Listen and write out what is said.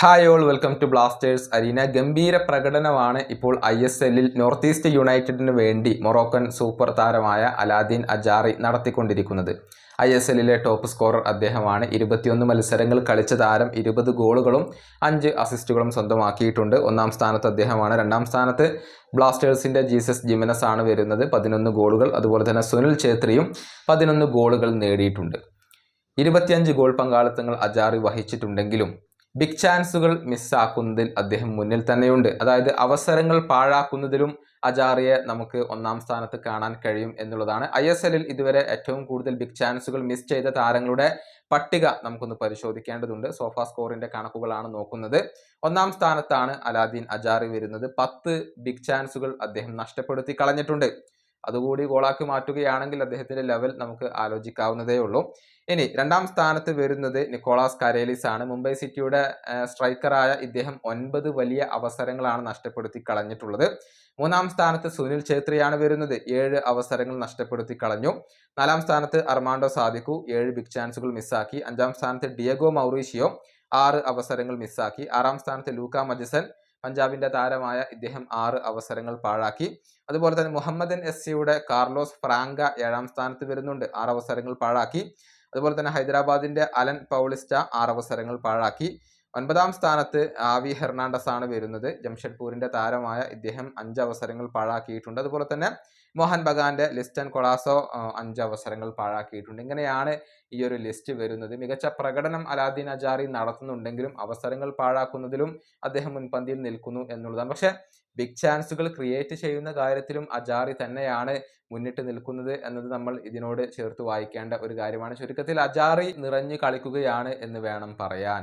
Hi all welcome to Blasters arena ഗംഭീര പ്രകടനമാണ് ഇപ്പോൾ ഐ എസ് എല്ലിൽ നോർത്ത് ഈസ്റ്റ് യുണൈറ്റഡിന് വേണ്ടി മൊറോക്കൻ സൂപ്പർ താരമായ അലാദീൻ അജാറി നടത്തിക്കൊണ്ടിരിക്കുന്നത്. ഐ എസ് എല്ലിലെ ടോപ്പ് സ്കോറർ അദ്ദേഹമാണ്. ഇരുപത്തിയൊന്ന് മത്സരങ്ങൾ കളിച്ച താരം ഇരുപത് ഗോളുകളും അഞ്ച് അസിസ്റ്റുകളും സ്വന്തമാക്കിയിട്ടുണ്ട്. ഒന്നാം സ്ഥാനത്ത് അദ്ദേഹമാണ്. രണ്ടാം സ്ഥാനത്ത് ബ്ലാസ്റ്റേഴ്സിന്റെ ജീസസ് ജിമിനസ് ആണ് വരുന്നത്. പതിനൊന്ന് ഗോളുകൾ. അതുപോലെ തന്നെ സുനിൽ ഛേത്രിയും പതിനൊന്ന് ഗോളുകൾ നേടിയിട്ടുണ്ട്. ഇരുപത്തിയഞ്ച് ഗോൾ പങ്കാളിത്തങ്ങൾ അജാറി വഹിച്ചിട്ടുണ്ടെങ്കിലും ബിഗ് ചാൻസുകൾ മിസ്സാക്കുന്നതിൽ അദ്ദേഹം മുന്നിൽ തന്നെയുണ്ട്. അതായത് അവസരങ്ങൾ പാഴാക്കുന്നതിലും അജാറിയെ നമുക്ക് ഒന്നാം സ്ഥാനത്ത് കാണാൻ കഴിയും എന്നുള്ളതാണ്. ഐ എസ് എല്ലിൽ ഇതുവരെ ഏറ്റവും കൂടുതൽ ബിഗ് ചാൻസുകൾ മിസ് ചെയ്ത താരങ്ങളുടെ പട്ടിക നമുക്കൊന്ന് പരിശോധിക്കേണ്ടതുണ്ട്. സോഫ സ്കോറിന്റെ കണക്കുകളാണ് നോക്കുന്നത്. ഒന്നാം സ്ഥാനത്താണ് അലാദീൻ അജാറി വരുന്നത്. പത്ത് ബിഗ് ചാൻസുകൾ അദ്ദേഹം നഷ്ടപ്പെടുത്തി കളഞ്ഞിട്ടുണ്ട്. അതുകൂടി ഗോളാക്കി മാറ്റുകയാണെങ്കിൽ അദ്ദേഹത്തിന്റെ ലെവൽ നമുക്ക് ആലോചിക്കാവുന്നതേ ഉള്ളൂ. ഇനി രണ്ടാം സ്ഥാനത്ത് വരുന്നത് നിക്കോളാസ് കരേലിസ് ആണ്. മുംബൈ സിറ്റിയുടെ സ്ട്രൈക്കറായ ഇദ്ദേഹം ഒൻപത് വലിയ അവസരങ്ങളാണ് നഷ്ടപ്പെടുത്തി കളഞ്ഞിട്ടുള്ളത്. മൂന്നാം സ്ഥാനത്ത് സുനിൽ ഛേത്രിയാണ് വരുന്നത്. ഏഴ് അവസരങ്ങൾ നഷ്ടപ്പെടുത്തി കളഞ്ഞു. നാലാം സ്ഥാനത്ത് അർമാണ്ടോ സാദിക്കു ഏഴ് ബിഗ് ചാൻസുകൾ മിസ്സാക്കി അഞ്ചാം സ്ഥാനത്ത് ഡിയഗോ മൗറീഷിയോ ആറ് അവസരങ്ങൾ മിസ്സാക്കി ആറാം സ്ഥാനത്ത് ലൂക്ക മജിസൻ പഞ്ചാബിന്റെ താരമായ ഇദ്ദേഹം ആറ് അവസരങ്ങൾ പാഴാക്കി. അതുപോലെ തന്നെ മുഹമ്മദൻ എസ് സിയുടെ കാർലോസ് ഫ്രാങ്ക ഏഴാം സ്ഥാനത്ത് വരുന്നുണ്ട് ആറ് അവസരങ്ങൾ പാഴാക്കി. അതുപോലെ തന്നെ ഹൈദരാബാദിന്റെ അലൻ പൗളിസ്റ്റ ആറ് അവസരങ്ങൾ പാഴാക്കി. ഒൻപതാം സ്ഥാനത്ത് ആവി ഹെർണാണ്ടസ് ആണ് വരുന്നത്. ജംഷഡ്പൂരിന്റെ താരമായ ഇദ്ദേഹം അഞ്ച് അവസരങ്ങൾ പാഴാക്കിയിട്ടുണ്ട്. അതുപോലെ തന്നെ മോഹൻ ബഗാന്റെ ലിസ്റ്റൻ കൊളാസോ അഞ്ച് അവസരങ്ങൾ പാഴാക്കിയിട്ടുണ്ട്. ഇങ്ങനെയാണ് ഈ ഒരു ലിസ്റ്റ് വരുന്നത്. മികച്ച പ്രകടനം അലാദീൻ അജാറി നടത്തുന്നുണ്ടെങ്കിലും അവസരങ്ങൾ പാഴാക്കുന്നതിലും അദ്ദേഹം മുൻപന്തിയിൽ നിൽക്കുന്നു എന്നുള്ളതാണ്. പക്ഷെ ബിഗ് ചാൻസുകൾ ക്രിയേറ്റ് ചെയ്യുന്ന കാര്യത്തിലും അജാറി തന്നെയാണ് മുന്നിട്ട് നിൽക്കുന്നത് എന്നത് നമ്മൾ ഇതിനോട് ചേർത്ത് വായിക്കേണ്ട ഒരു കാര്യമാണ്. ചുരുക്കത്തിൽ അജാറി നിറഞ്ഞു കളിക്കുകയാണ് എന്ന് വേണം പറയാൻ.